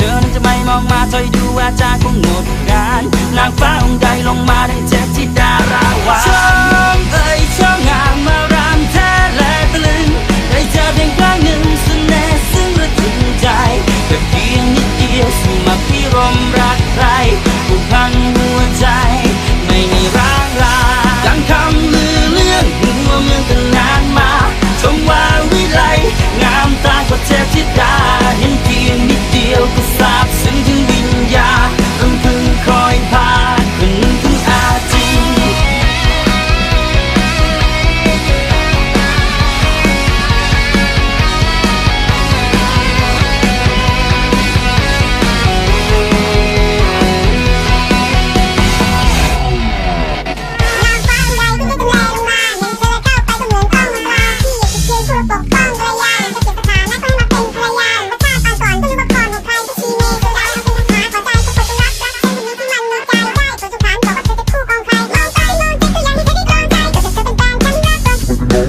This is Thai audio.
ธอนั้นจะไม่มองมาถอยดูว่าจาคงหมดงานนางฟ้าองค์ใดลงมาได้เจ็บที่